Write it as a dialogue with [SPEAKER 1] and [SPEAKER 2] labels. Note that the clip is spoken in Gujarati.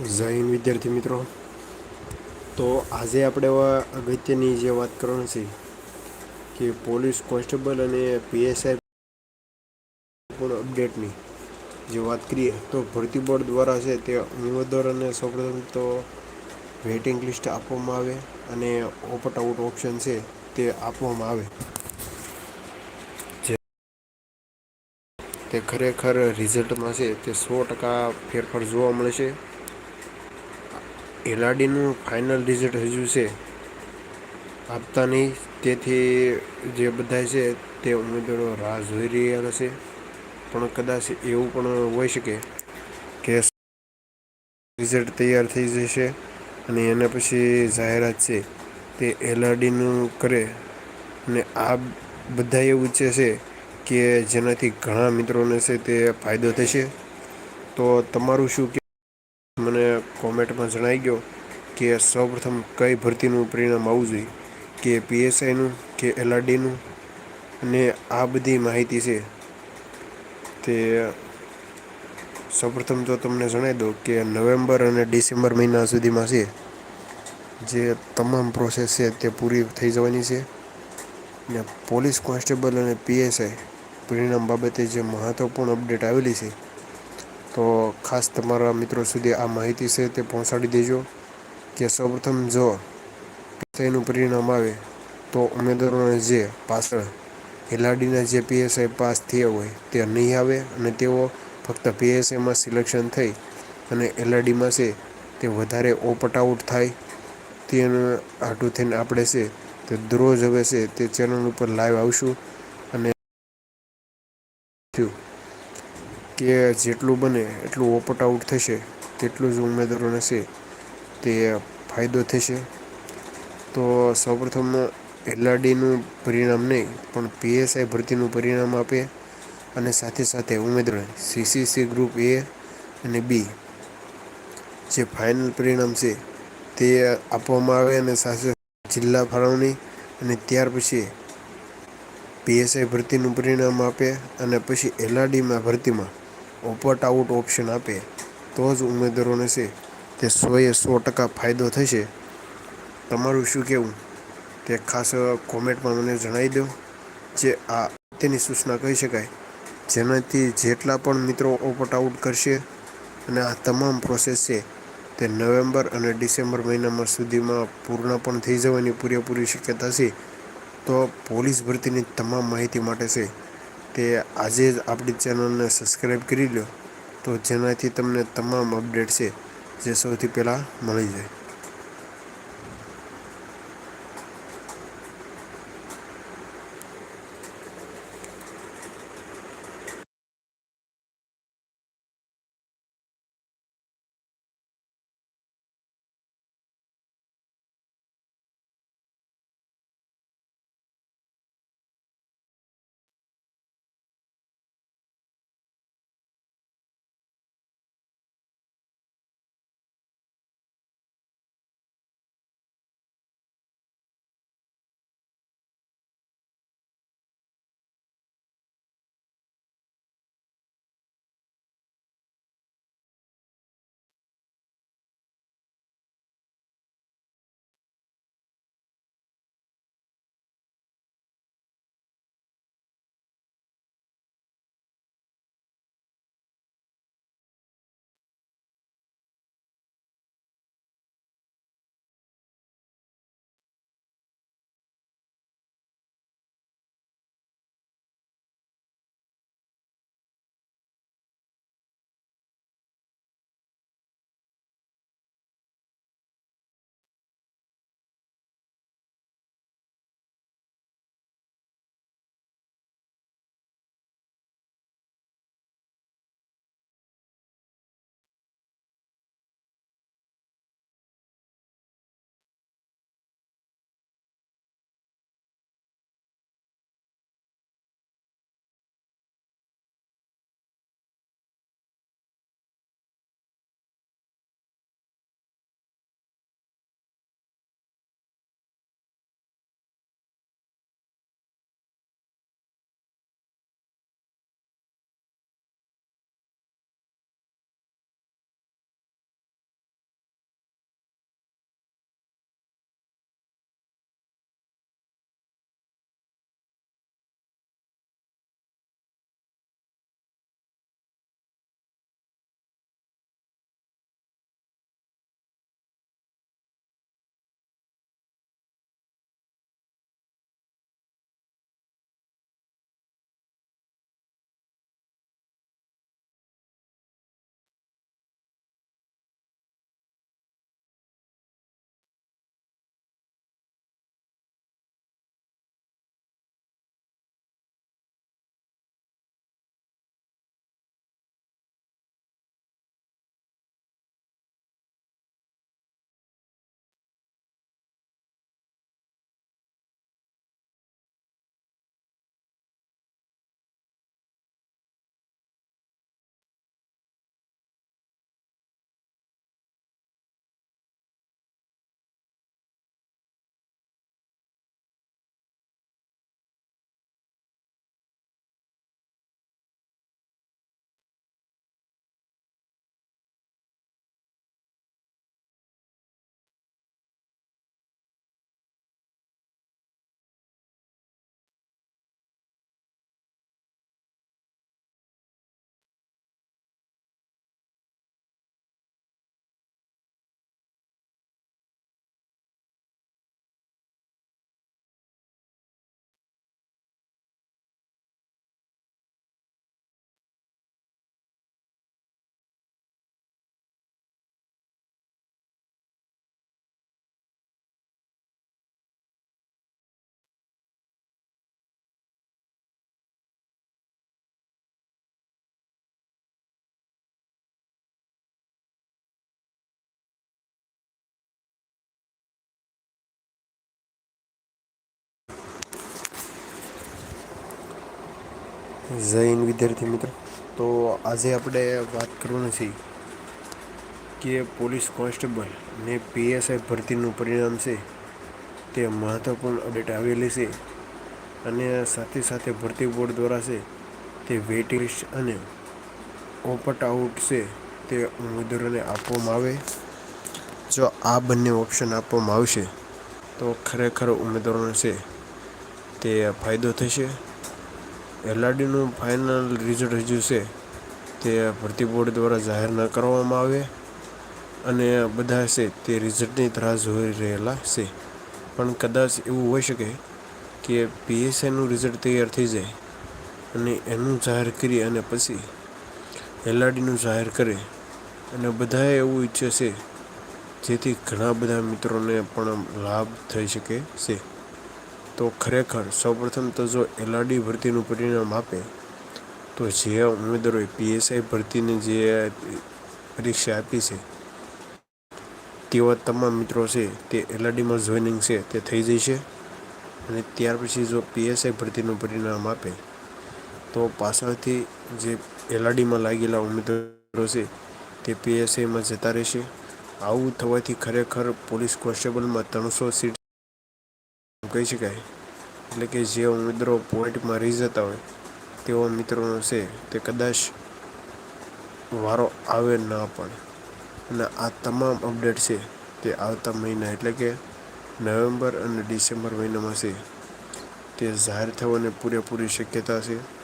[SPEAKER 1] હિન્દ વિદ્યાર્થી મિત્રો. તો આજે આપણે અગત્યની જે વાત કરવાની છે કે પોલીસ કોન્સ્ટેબલ અને પીએસઆઈ પણ અપડેટની જે વાત કરીએ, તો ભરતી બોર્ડ દ્વારા છે તે ઉમેદવારોને સૌપ્રથમ તો વેઇટિંગ લિસ્ટ આપવામાં આવે અને ઓપટ આઉટ ઓપ્શન છે તે આપવામાં આવે. તે ખરેખર રિઝલ્ટમાં છે તે સો ટકા ફેરફાર જોવા મળે છે. એલઆરડીનું ફાઇનલ રિઝલ્ટ હજુ છે. આપતા નહીં, તેથી જે બધા છે તે ઉમેદવારો રાહ જોઈ રહ્યા હશે પણ કદાચ એવું પણ હોઈ શકે કે રિઝલ્ટ તૈયાર થઈ જશે અને એના પછી જાહેરાત છે તે એલઆરડીનું કરે. અને આ બધા એવું ઈચ્છે છે કે જેનાથી ઘણા મિત્રોને છે તે ફાયદો થશે. તો તમારું શું કોમેન્ટમાં જણાઈ ગયો કે સૌપ્રથમ કઈ ભરતીનું પરિણામ આવવું જોઈએ? કે પીએસઆઈનું, કે એલઆરડીનું? અને આ બધી માહિતી છે. તે સૌપ્રથમ તો તમને જણાવી દઉં કે નવેમ્બર અને ડિસેમ્બર મહિના સુધીમાં છે. જે તમામ પ્રોસેસ છે તે પૂરી થઈ જવાની છે. ને પોલીસ કોન્સ્ટેબલ અને પીએસઆઈ, પરિણામ બાબતે જે મહત્ત્વપૂર્ણ અપડેટ આવેલી છે તો ખાસ તમારા મિત્રો સુધી આ માહિતી છે તે પહોંચાડી દેજો કે સૌપ્રથમ જો પીએસઆઈનું પરિણામ આવે તો ઉમેદવારોને જે પાછળ ખેલાડીના જે પીએસઆઈ પાસ થયા હોય તે નહીં આવે અને તેઓ ફક્ત પીએસઆઈમાં સિલેક્શન થઈ અને એલઆરડીમાં છે તે વધારે ઓપટ આઉટ થાય તેનું આટું થઈને આપણે છે તે દરરોજ હવે છે તે ચેનલ ઉપર લાઈવ આવશું અને થયું. કે જેટલું બને, એટલું ઓપટ આઉટ થશે, તેટલું જ ઉમેદવારોને છે તે ફાયદો થશે. તો સૌપ્રથમ એલઆરડીનું પરિણામ નહીં, પણ પીએસઆઈ ભરતીનું પરિણામ આપે અને સાથે સાથે ઉમેદવાર સીસીસી ગ્રુપ એ અને બી જે ફાઇનલ પરિણામ છે, તે આપવામાં આવે અને સાથે જિલ્લા ફાળવણી અને ત્યાર પછી પીએસઆઈ ભરતીનું પરિણામ આપે અને પછી એલઆરડીમાં ભરતીમાં ઓપટ આઉટ ઓપ્શન આપે, તો જ ઉમેદવારોને છે તે સોએ સો ટકા ફાયદો થશે. તમારું શું કહેવું? તે ખાસ કોમેન્ટમાં મને જણાવી દો, જે આ તેની સૂચના કહી શકાય. જેનાથી જેટલા પણ મિત્રો ઓપટ આઉટ કરશે, અને આ તમામ પ્રોસેસ છે તે નવેમ્બર અને ડિસેમ્બર મહિનામાં સુધીમાં પૂર્ણ પણ થઈ જવાની પૂરેપૂરી શક્યતા છે, તો પોલીસ ભરતીની તમામ માહિતી માટે છે તે આજે જ આપણી ચેનલને સબસ્ક્રાઈબ કરી લો તો જેનાથી તમને તમામ અપડેટ છે જે સૌથી પહેલાં મળી જાય. હિન્દ વિદ્યાર્થી મિત્ર તો આજે આપણે વાત કરવાની છે. કે પોલીસ કોન્સ્ટેબલ ને પીએસઆઈ ભરતીનું પરિણામ છે. તે મહત્વપૂર્ણ અપડેટ આવેલી છે. અને સાથે સાથે ભરતી બોર્ડ દ્વારા છે તે વેટેલિસ્ટ અને ઓપટ આઉટ છે તે ઉમેદવારોને આપવામાં આવે જો આ બંને ઓપ્શન આપવામાં આવશે તો ખરેખર ઉમેદવારોને છે તે ફાયદો થશે એલઆરડીનું ફાઇનલ રિઝલ્ટ હજુ છે તે ભરતી બોર્ડ દ્વારા જાહેર ન કરવામાં આવે અને બધા છે તે રિઝલ્ટની રાહ જોઈ રહેલા છે. પણ કદાચ એવું હોઈ શકે કે પીએસઆઈનું રિઝલ્ટ તૈયાર થઈ જાય અને એનું જાહેર કરી અને પછી એલઆરડીનું જાહેર કરે. અને બધાએ એવું ઈચ્છે છે જેથી ઘણા બધા મિત્રોને પણ લાભ થઈ શકે છે. તો ખરેખર સૌપ્રથમ તો જો એલઆરડી ભરતીનું પરિણામ આપે, તો જે ઉમેદવારોએ પીએસઆઈ ભરતીની જે પરીક્ષા આપી છે, તેવા તમામ મિત્રો છે તે એલઆરડીમાં જોઈનિંગ છે તે થઈ જશે. અને ત્યાર પછી જો પીએસઆઈ ભરતીનું પરિણામ આપે, તો પાછળથી જે એલઆરડીમાં લાગેલા ઉમેદવારો છે તે પીએસઆઈમાં જતા રહેશે. આવું થવાથી ખરેખર પોલીસ કોન્સ્ટેબલમાં ત્રણસો સીટ કહી શકાય. એટલે કે જે મિત્રો પોઈન્ટમાં રહી જતા હોય તેવા મિત્રોનો છે, તે કદાચ વારો આવે ના પણ. અને આ તમામ અપડેટ છે, તે આવતા મહિના, એટલે કે નવેમ્બર અને ડિસેમ્બર મહિનામાં છે. તે જાહેર થવાની પૂરેપૂરી શક્યતા છે.